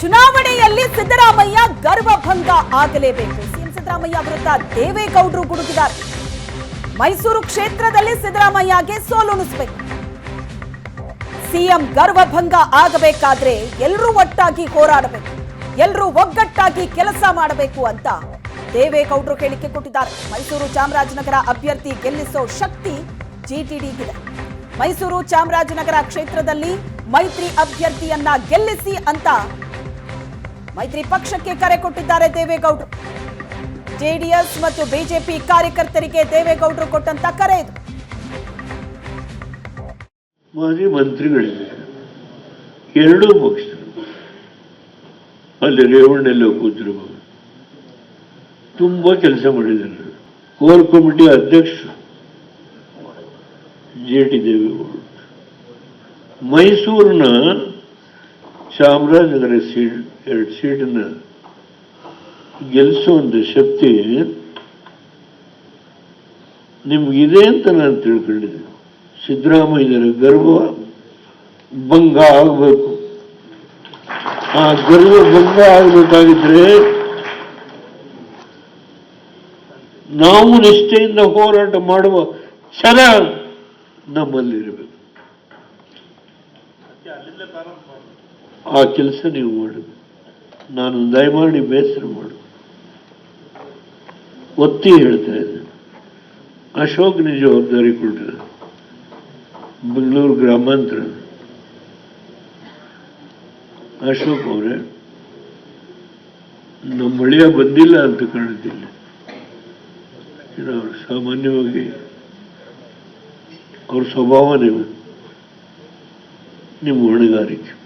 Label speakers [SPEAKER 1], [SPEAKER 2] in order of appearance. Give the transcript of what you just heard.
[SPEAKER 1] ಚುನಾವಣೆಯಲ್ಲಿ ಸಿದ್ದರಾಮಯ್ಯ ಗರ್ವಭಂಗ ಆಗಲೇಬೇಕು. ಸಿಎಂ ಸಿದ್ದರಾಮಯ್ಯ ವಿರುದ್ಧ ದೇವೇಗೌಡರು ಗುಡುಗಿದ್ದಾರೆ. ಮೈಸೂರು ಕ್ಷೇತ್ರದಲ್ಲಿ ಸಿದ್ದರಾಮಯ್ಯಗೆ ಸೋಲುಣಿಸಬೇಕು ಸಿಎಂ ಗರ್ವಭಂಗ ಆಗಬೇಕಾದ್ರೆ ಎಲ್ಲರೂ ಒಟ್ಟಾಗಿ ಹೋರಾಡಬೇಕು. ಎಲ್ಲರೂ ಒಗ್ಗಟ್ಟಾಗಿ ಕೆಲಸ ಮಾಡಬೇಕು ಅಂತ ದೇವೇಗೌಡರು ಹೇಳಿಕೆ ಕೊಟ್ಟಿದ್ದಾರೆ. ಮೈಸೂರು ಚಾಮರಾಜನಗರ ಅಭ್ಯರ್ಥಿ ಗೆಲ್ಲಿಸೋ ಶಕ್ತಿ ಜಿಟಿಡಿಗಿದೆ ಮೈಸೂರು ಚಾಮರಾಜನಗರ ಕ್ಷೇತ್ರದಲ್ಲಿ ಮೈತ್ರಿ ಅಭ್ಯರ್ಥಿಯನ್ನ ಗೆಲ್ಲಿಸಿ ಅಂತ ಮೈತ್ರಿ ಪಕ್ಷಕ್ಕೆ ಕರೆ ಕೊಟ್ಟಿದ್ದಾರೆ ದೇವೇಗೌಡರು. ಜೆಡಿಎಸ್ ಮತ್ತು ಬಿಜೆಪಿ ಕಾರ್ಯಕರ್ತರಿಗೆ ದೇವೇಗೌಡರು ಕೊಟ್ಟಂತ ಕರೆ ಇದು.
[SPEAKER 2] ಮಾಜಿ ಮಂತ್ರಿಗಳಿದೆ ಎರಡೂ ಪಕ್ಷ ಅಲ್ಲಿ ರೇವಣ್ಣೆಲ್ಲ ಕೂದ್ರು ತುಂಬ ಕೆಲಸ ಮಾಡಿದ್ದಾರೆ. ಕೋರ್ ಕಮಿಟಿ ಅಧ್ಯಕ್ಷ ಜೆ ಟಿ ದೇವೇಗೌಡ. ಮೈಸೂರಿನ ಚಾಮರಾಜನಗರ ಸೀಡ್, ಎರಡು ಸೀಡನ್ನ ಗೆಲ್ಲಿಸೋ ಒಂದು ಶಕ್ತಿ ನಿಮಗಿದೆ ಅಂತ ನಾನು ತಿಳ್ಕೊಂಡಿದ್ದೆ ಸಿದ್ದರಾಮಯ್ಯರ ಗರ್ವ ಭಂಗ ಆಗಬೇಕು. ಆ ಗರ್ವ ಭಂಗ ಆಗಬೇಕಾಗಿದ್ರೆ ನಾವು ನಿಷ್ಠೆಯಿಂದ ಹೋರಾಟ ಮಾಡುವ ಛಲ ನಮ್ಮಲ್ಲಿರಬೇಕು. ಆ ಕೆಲಸ ನೀವು ಮಾಡು ನಾನು ದಯಮಾಡಿ ಬೇಸರ ಮಾಡು ಒತ್ತಿ ಹೇಳ್ತಾ ಇದ್ದೇನೆ. ಅಶೋಕ್ನ ಜವಾಬ್ದಾರಿ ಕೊಟ್ಟರು ಬೆಂಗಳೂರು ಗ್ರಾಮಾಂತರ. ಅಶೋಕ್ ಅವರೇ, ನಮ್ಮ ಮಳೆಯ ಬಂದಿಲ್ಲ ಅಂತ ಕಾಣುತ್ತಿಲ್ಲ. ಅವರು ಸಾಮಾನ್ಯವಾಗಿ ಅವ್ರ ನೀವು, ನಿಮ್ಮ ಹೊಣೆಗಾರಿಕೆ.